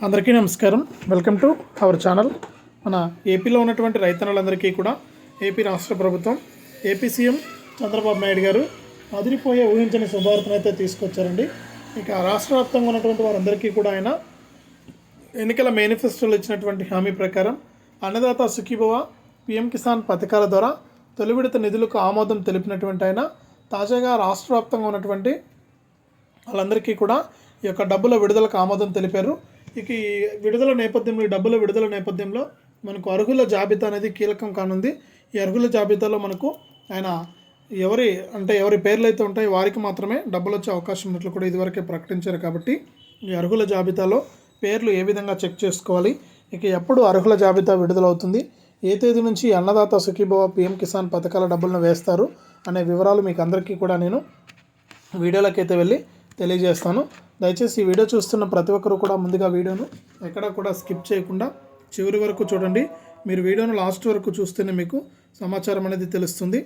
అందరికీ నమస్కారం. Welcome to our channel మన ఏపీలో ఉన్నటువంటి రైతన్నలందరికీ కూడా ఏపీ రాష్ట్ర ప్రభుత్వం ఏపీ సీఎం చంద్రబాబు నాయుడు గారు అదిరిపోయే ఊహించని శుభార్తను అయితే తీసుకొచ్చారండి. ఇక రాష్ట్ర వ్యాప్తంగా ఉన్నటువంటి వారందరికీ కూడా ఆయన ఎన్నికల మేనిఫెస్టోలో ఇచ్చినటువంటి హామీ ప్రకారం అన్నదాత సుఖీభవ పిఎం కిసాన్ పథకాల ద్వారా తొలి విడత నిధులకు ఆమోదం తెలిపినటువంటి ఆయన తాజాగా రాష్ట్ర వ్యాప్తంగా ఉన్నటువంటి వాళ్ళందరికీ కూడా ఈ యొక్క డబ్బుల విడుదలకు ఆమోదం తెలిపారు. ఇక ఈ విడుదల నేపథ్యంలో ఈ డబ్బుల విడుదల నేపథ్యంలో మనకు అర్హుల జాబితా అనేది కీలకం కానుంది. ఈ అర్హుల జాబితాలో మనకు ఆయన ఎవరి అంటే ఎవరి పేర్లు అయితే ఉంటాయో వారికి మాత్రమే డబ్బులు వచ్చే అవకాశం ఉన్నట్లు కూడా ఇదివరకే ప్రకటించారు కాబట్టి ఈ అర్హుల జాబితాలో పేర్లు ఏ విధంగా చెక్ చేసుకోవాలి? ఇక ఎప్పుడు అర్హుల జాబితా విడుదలవుతుంది? ఏ తేదీ నుంచి అన్నదాత సుఖీభవ పిఎం కిసాన్ పథకాల డబ్బులను వేస్తారు? అనే వివరాలు మీకు అందరికీ కూడా నేను వీడియోలకైతే వెళ్ళి తెలియజేస్తాను. దయచేసి ఈ వీడియో చూస్తున్న ప్రతి ఒక్కరు కూడా ముందుగా వీడియోను ఎక్కడా కూడా స్కిప్ చేయకుండా చివరి వరకు చూడండి. మీరు వీడియోను లాస్ట్ వరకు చూస్తేనే మీకు సమాచారం అనేది తెలుస్తుంది.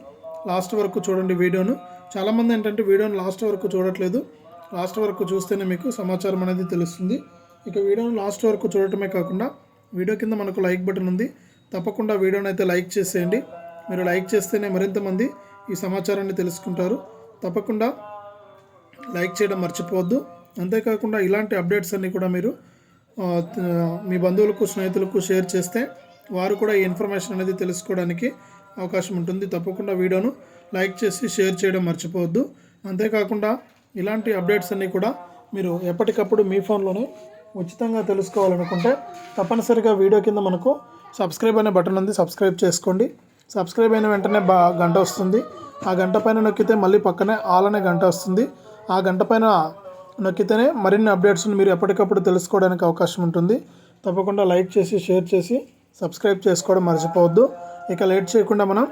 లాస్ట్ వరకు చూడండి వీడియోను. చాలామంది ఏంటంటే వీడియోను లాస్ట్ వరకు చూడట్లేదు. లాస్ట్ వరకు చూస్తేనే మీకు సమాచారం అనేది తెలుస్తుంది. ఇక వీడియోను లాస్ట్ వరకు చూడటమే కాకుండా వీడియో కింద మనకు లైక్ బటన్ ఉంది. తప్పకుండా వీడియోని అయితే లైక్ చేసేయండి. మీరు లైక్ చేస్తేనే మరింత మంది ఈ సమాచారాన్ని తెలుసుకుంటారు. తప్పకుండా లైక్ చేయడం మర్చిపోవద్దు. అంతేకాకుండా ఇలాంటి అప్డేట్స్ అన్నీ కూడా మీరు మీ బంధువులకు స్నేహితులకు షేర్ చేస్తే వారు కూడా ఈ ఇన్ఫర్మేషన్ అనేది తెలుసుకోవడానికి అవకాశం ఉంటుంది. తప్పకుండా వీడియోను లైక్ చేసి షేర్ చేయడం మర్చిపోవద్దు. అంతేకాకుండా ఇలాంటి అప్డేట్స్ అన్నీ కూడా మీరు ఎప్పటికప్పుడు మీ ఫోన్లోనే ఉచితంగా తెలుసుకోవాలనుకుంటే తప్పనిసరిగా వీడియో కింద మనకు సబ్స్క్రైబ్ అనే బటన్ ఉంది. సబ్స్క్రైబ్ చేసుకోండి. సబ్స్క్రైబ్ అయిన వెంటనే బా గంట వస్తుంది. ఆ గంట పైన నొక్కితే మళ్ళీ పక్కనే ఆల్ అనే గంట వస్తుంది. ఆ గంట పైన నొక్కితేనే మరిన్ని అప్డేట్స్ని మీరు ఎప్పటికప్పుడు తెలుసుకోవడానికి అవకాశం ఉంటుంది. తప్పకుండా లైక్ చేసి షేర్ చేసి సబ్స్క్రైబ్ చేసుకోవడం మర్చిపోవద్దు. ఇక లేట్ చేయకుండా మనం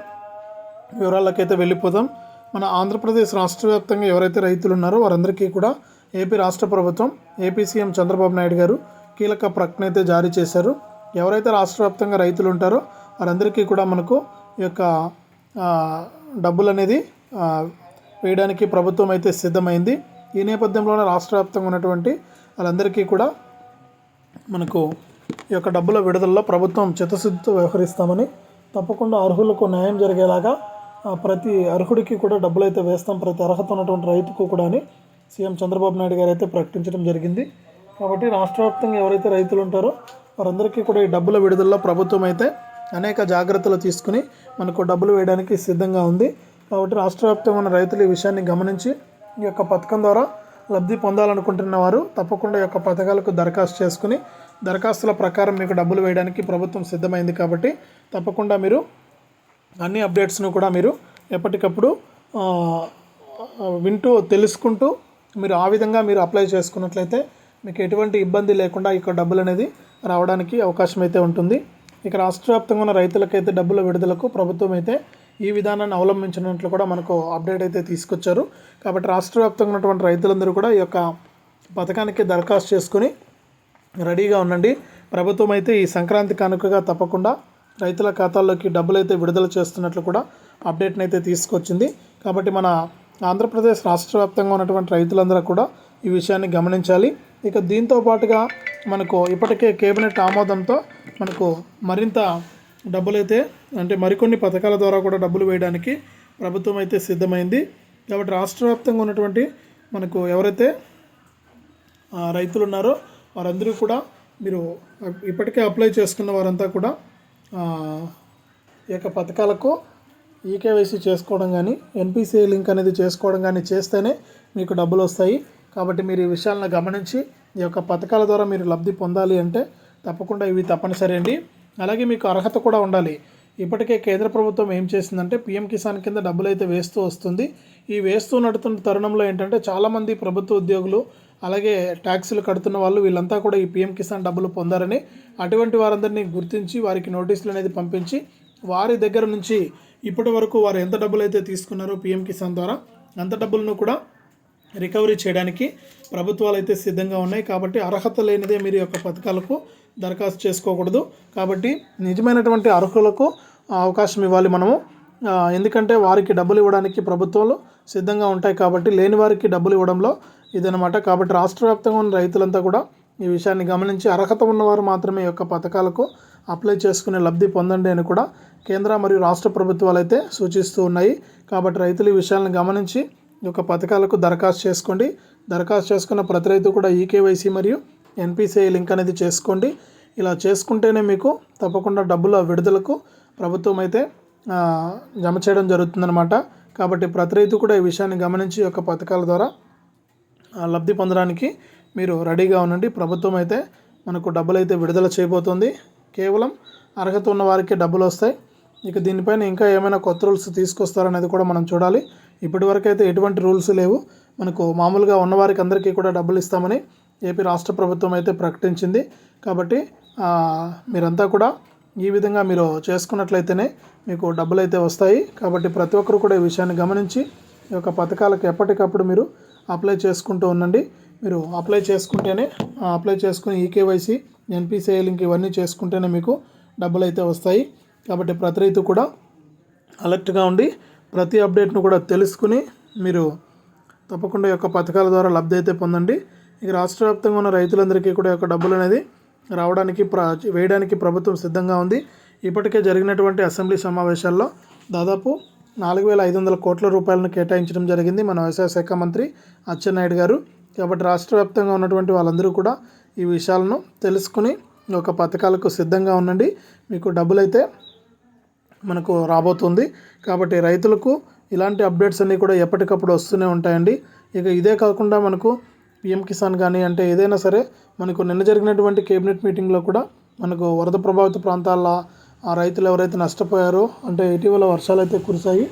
వివరాలకైతే వెళ్ళిపోదాం. మన ఆంధ్రప్రదేశ్ రాష్ట్ర వ్యాప్తంగా ఎవరైతే రైతులు ఉన్నారో వారందరికీ కూడా ఏపీ రాష్ట్ర ప్రభుత్వం ఏపీ సీఎం చంద్రబాబు నాయుడు గారు కీలక ప్రకటన అయితే జారీ చేశారు. ఎవరైతే రాష్ట్ర వ్యాప్తంగా రైతులు ఉంటారో వారందరికీ కూడా మనకు ఈ యొక్క డబ్బులు అనేది వేయడానికి ప్రభుత్వం అయితే సిద్ధమైంది. ఈ నేపథ్యంలోనే రాష్ట్ర వ్యాప్తంగా ఉన్నటువంటి వాళ్ళందరికీ కూడా మనకు ఈ యొక్క డబ్బుల విడుదలలో ప్రభుత్వం చిత్తశుద్ధితో వ్యవహరిస్తామని తప్పకుండా అర్హులకు న్యాయం జరిగేలాగా ప్రతి అర్హుడికి కూడా డబ్బులు అయితే వేస్తాం ప్రతి అర్హత ఉన్నటువంటి రైతుకు కూడా అని సీఎం చంద్రబాబు నాయుడు గారు అయితే ప్రకటించడం జరిగింది. కాబట్టి రాష్ట్ర వ్యాప్తంగా ఎవరైతే రైతులు ఉంటారో వారందరికీ కూడా ఈ డబ్బుల విడుదలలో ప్రభుత్వం అయితే అనేక జాగ్రత్తలు తీసుకుని మనకు డబ్బులు వేయడానికి సిద్ధంగా ఉంది. కాబట్టి రాష్ట్ర వ్యాప్తంగా ఉన్న రైతులు ఈ విషయాన్ని గమనించి ఈ యొక్క పథకం ద్వారా లబ్ధి పొందాలనుకుంటున్న వారు తప్పకుండా ఈ యొక్క పథకాలకు దరఖాస్తు చేసుకుని దరఖాస్తుల ప్రకారం మీకు డబ్బులు వేయడానికి ప్రభుత్వం సిద్ధమైంది కాబట్టి తప్పకుండా మీరు అన్ని అప్డేట్స్ను కూడా మీరు ఎప్పటికప్పుడు వింటూ తెలుసుకుంటూ మీరు ఆ విధంగా మీరు అప్లై చేసుకున్నట్లయితే మీకు ఎటువంటి ఇబ్బంది లేకుండా ఇక డబ్బులు అనేది రావడానికి అవకాశం అయితే ఉంటుంది. ఇక రాష్ట్ర వ్యాప్తంగా ఉన్న రైతులకైతే డబ్బుల విడుదలకు ప్రభుత్వం అయితే ఈ విధానాన్ని అవలంబించినట్లు కూడా మనకు అప్డేట్ అయితే తీసుకొచ్చారు. కాబట్టి రాష్ట్ర వ్యాప్తంగా ఉన్నటువంటి రైతులందరూ కూడా ఈ యొక్క పథకానికి దరఖాస్తు చేసుకుని రెడీగా ఉండండి. ప్రభుత్వం అయితే ఈ సంక్రాంతి కానుకగా తప్పకుండా రైతుల ఖాతాల్లోకి డబ్బులు అయితే విడుదల చేస్తున్నట్లు కూడా అప్డేట్ని అయితే తీసుకొచ్చింది. కాబట్టి మన ఆంధ్రప్రదేశ్ రాష్ట్ర వ్యాప్తంగా ఉన్నటువంటి రైతులందరూ కూడా ఈ విషయాన్ని గమనించాలి. ఇక దీంతో పాటుగా మనకు ఇప్పటికే కేబినెట్ ఆమోదంతో మనకు మరింత డబ్బులైతే అంటే మరికొన్ని పథకాల ద్వారా కూడా డబ్బులు వేయడానికి ప్రభుత్వం అయితే సిద్ధమైంది. కాబట్టి రాష్ట్ర వ్యాప్తంగా ఉన్నటువంటి మనకు ఎవరైతే రైతులు ఉన్నారో వారందరూ కూడా మీరు ఇప్పటికే అప్లై చేసుకున్న వారంతా కూడా ఈ యొక్క పథకాలకు ఈకేవైసీ చేసుకోవడం కానీ ఎన్పిసిఐ లింక్ అనేది చేసుకోవడం కానీ చేస్తేనే మీకు డబ్బులు వస్తాయి. కాబట్టి మీరు ఈ విషయాలను గమనించి ఈ యొక్క పథకాల ద్వారా మీరు లబ్ధి పొందాలి అంటే తప్పకుండా ఇవి తప్పనిసరి అండి. అలాగే మీకు అర్హత కూడా ఉండాలి. ఇప్పటికే కేంద్ర ప్రభుత్వం ఏం చేసిందంటే పిఎం కిసాన్ కింద డబ్బులు అయితే వేస్తూ వస్తుంది. ఈ వేస్తూ నడుతున్న తరుణంలో ఏంటంటే చాలామంది ప్రభుత్వ ఉద్యోగులు అలాగే ట్యాక్సులు కడుతున్న వాళ్ళు వీళ్ళంతా కూడా ఈ పిఎం కిసాన్ డబ్బులు పొందారని అటువంటి వారందరినీ గుర్తించి వారికి నోటీసులు అనేది పంపించి వారి దగ్గర నుంచి ఇప్పటి వరకు వారు ఎంత డబ్బులు అయితే తీసుకున్నారో పిఎం కిసాన్ ద్వారా అంత డబ్బులను కూడా రికవరీ చేయడానికి ప్రభుత్వాలు అయితే సిద్ధంగా ఉన్నాయి. కాబట్టి అర్హత లేనిదే మీరు యొక్క పథకాలకు దరఖాస్తు చేసుకోకూడదు. కాబట్టి నిజమైనటువంటి అర్హులకు అవకాశం ఇవ్వాలి మనము. ఎందుకంటే వారికి డబ్బులు ఇవ్వడానికి ప్రభుత్వాలు సిద్ధంగా ఉంటాయి కాబట్టి లేని వారికి డబ్బులు ఇవ్వడంలో ఇదనమాట కాబట్టి రాష్ట్ర వ్యాప్తంగా ఉన్న రైతులంతా కూడా ఈ విషయాన్ని గమనించి అర్హత ఉన్నవారు మాత్రమే ఈ యొక్క పథకాలకు అప్లై చేసుకునే లబ్ధి పొందండి అని కూడా కేంద్ర మరియు రాష్ట్ర ప్రభుత్వాలు అయితే సూచిస్తూ ఉన్నాయి. కాబట్టి రైతులు ఈ విషయాలను గమనించి యొక్క పథకాలకు దరఖాస్తు చేసుకోండి. దరఖాస్తు చేసుకున్న ప్రతి రైతు కూడా ఈకేవైసీ మరియు ఎన్పిసిఐ లింక్ అనేది చేసుకోండి. ఇలా చేసుకుంటేనే మీకు తప్పకుండా డబ్బుల విడుదలకు ప్రభుత్వం అయితే జమ చేయడం జరుగుతుందన్నమాట. కాబట్టి ప్రతి రైతు కూడా ఈ విషయాన్ని గమనించి యొక్క పథకాల ద్వారా లబ్ధి పొందడానికి మీరు రెడీగా ఉండండి. ప్రభుత్వం అయితే మనకు డబ్బులు అయితే విడుదల చేయబోతోంది. కేవలం అర్హత ఉన్న వారికి డబ్బులు వస్తాయి. ఇక దీనిపైన ఇంకా ఏమైనా కొత్త రూల్స్ తీసుకొస్తారనేది కూడా మనం చూడాలి. ఇప్పటివరకు అయితే ఎటువంటి రూల్స్ లేవు. మనకు మామూలుగా ఉన్నవారికి అందరికీ కూడా డబ్బులు ఇస్తామని ఏపీ రాష్ట్ర ప్రభుత్వం అయితే ప్రకటించింది. కాబట్టి మీరంతా కూడా ఈ విధంగా మీరు చేసుకున్నట్లయితేనే మీకు డబ్బులు అయితే వస్తాయి. కాబట్టి ప్రతి ఒక్కరు కూడా ఈ విషయాన్ని గమనించి ఈ యొక్క పథకాలకు ఎప్పటికప్పుడు మీరు అప్లై చేసుకుంటూ ఉండండి. మీరు అప్లై చేసుకుంటేనే అప్లై చేసుకుని ఈకేవైసీ ఎన్పిసిఐ లింక్ ఇవన్నీ చేసుకుంటేనే మీకు డబ్బులు అయితే వస్తాయి. కాబట్టి ప్రతి రైతు కూడా అలర్ట్గా ఉండి ప్రతి అప్డేట్ను కూడా తెలుసుకుని మీరు తప్పకుండా యొక్క పథకాల ద్వారా లబ్ధి అయితే పొందండి. ఇక రాష్ట్ర వ్యాప్తంగా ఉన్న రైతులందరికీ కూడా యొక్క డబ్బులు అనేది రావడానికి ప్ర వేయడానికి ప్రభుత్వం సిద్ధంగా ఉంది. ఇప్పటికే జరిగినటువంటి అసెంబ్లీ సమావేశాల్లో దాదాపు నాలుగు వేల ఐదు వందల కోట్ల రూపాయలను కేటాయించడం జరిగింది మన వ్యవసాయ శాఖ మంత్రి అచ్చెన్నాయుడు గారు. కాబట్టి రాష్ట్ర వ్యాప్తంగా ఉన్నటువంటి వాళ్ళందరూ కూడా ఈ విషయాలను తెలుసుకుని ఒక పథకాలకు సిద్ధంగా ఉండండి. మీకు డబ్బులైతే మనకు రాబోతుంది. కాబట్టి రైతులకు ఇలాంటి అప్డేట్స్ అన్నీ కూడా ఎప్పటికప్పుడు వస్తూనే ఉంటాయండి. ఇక ఇదే కాకుండా మనకు పిఎం కిసాన్ కానీ అంటే ఏదైనా సరే మనకు నిన్న జరిగినటువంటి కేబినెట్ మీటింగ్లో కూడా మనకు వరద ప్రభావిత ప్రాంతాల ఆ రైతులు ఎవరైతే నష్టపోయారో అంటే ఇటీవల వర్షాలు అయితే కురిశాయి.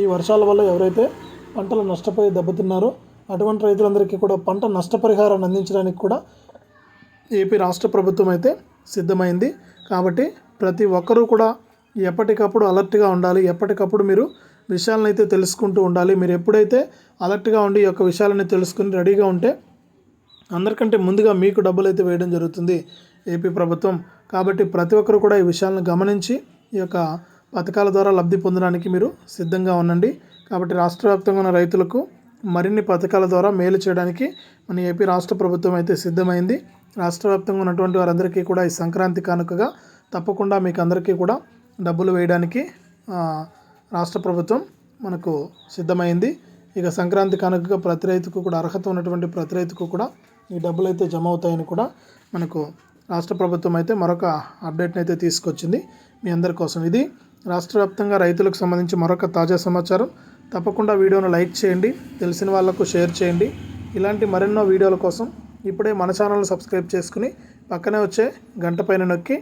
ఈ వర్షాల వల్ల ఎవరైతే పంటలు నష్టపోయి దెబ్బతిన్నారో అటువంటి రైతులందరికీ కూడా పంట నష్టపరిహారాన్ని అందించడానికి కూడా ఏపీ రాష్ట్ర ప్రభుత్వం అయితే సిద్ధమైంది. కాబట్టి ప్రతి ఒక్కరూ కూడా ఎప్పటికప్పుడు అలర్ట్గా ఉండాలి. ఎప్పటికప్పుడు మీరు విషయాలను అయితే తెలుసుకుంటూ ఉండాలి. మీరు ఎప్పుడైతే అలర్ట్గా ఉండి ఈ యొక్క విషయాలని తెలుసుకుని రెడీగా ఉంటే అందరికంటే ముందుగా మీకు డబ్బులు అయితే వేయడం జరుగుతుంది ఏపీ ప్రభుత్వం. కాబట్టి ప్రతి ఒక్కరు కూడా ఈ విషయాలను గమనించి ఈ యొక్క పథకాల ద్వారా లబ్ధి పొందడానికి మీరు సిద్ధంగా ఉండండి. కాబట్టి రాష్ట్ర వ్యాప్తంగా ఉన్న రైతులకు మరిన్ని పథకాల ద్వారా మేలు చేయడానికి మన ఏపీ రాష్ట్ర ప్రభుత్వం అయితే సిద్ధమైంది. రాష్ట్ర వ్యాప్తంగా ఉన్నటువంటి వారందరికీ కూడా ఈ సంక్రాంతి కానుకగా తప్పకుండా మీకు అందరికీ కూడా డబ్బులు వేయడానికి రాష్ట్ర ప్రభుత్వం మనకు సిద్ధమైంది. ఇక సంక్రాంతి కానుకగా ప్రతి రైతుకు కూడా అర్హత ఉన్నటువంటి ప్రతి రైతుకు కూడా ఈ డబ్బులు అయితే జమ అవుతాయని కూడా మనకు రాష్ట్ర ప్రభుత్వం అయితే మరొక అప్డేట్ని అయితే తీసుకొచ్చింది. మీ అందరి కోసం ఇది. రాష్ట్ర వ్యాప్తంగా రైతులకు సంబంధించి మరొక తాజా సమాచారం. తప్పకుండా వీడియోను లైక్ చేయండి తెలిసిన వాళ్ళకు షేర్ చేయండి. ఇలాంటి మరెన్నో వీడియోల కోసం ఇప్పుడే మన ఛానల్ సబ్స్క్రైబ్ చేసుకుని పక్కనే వచ్చే గంట పైన నొక్కి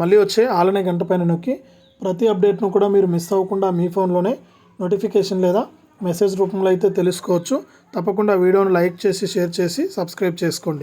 మళ్ళీ వచ్చే ఆలనే గంట పైన నొక్కి ప్రతి అప్డేట్ను కూడా మీరు మిస్ అవ్వకుండా మీ ఫోన్లోనే నోటిఫికేషన్ లేదా మెసేజ్ రూపంలో అయితే తెలుసుకోవచ్చు. తప్పకుండా వీడియోను లైక్ చేసి షేర్ చేసి సబ్స్క్రైబ్ చేసుకోండి.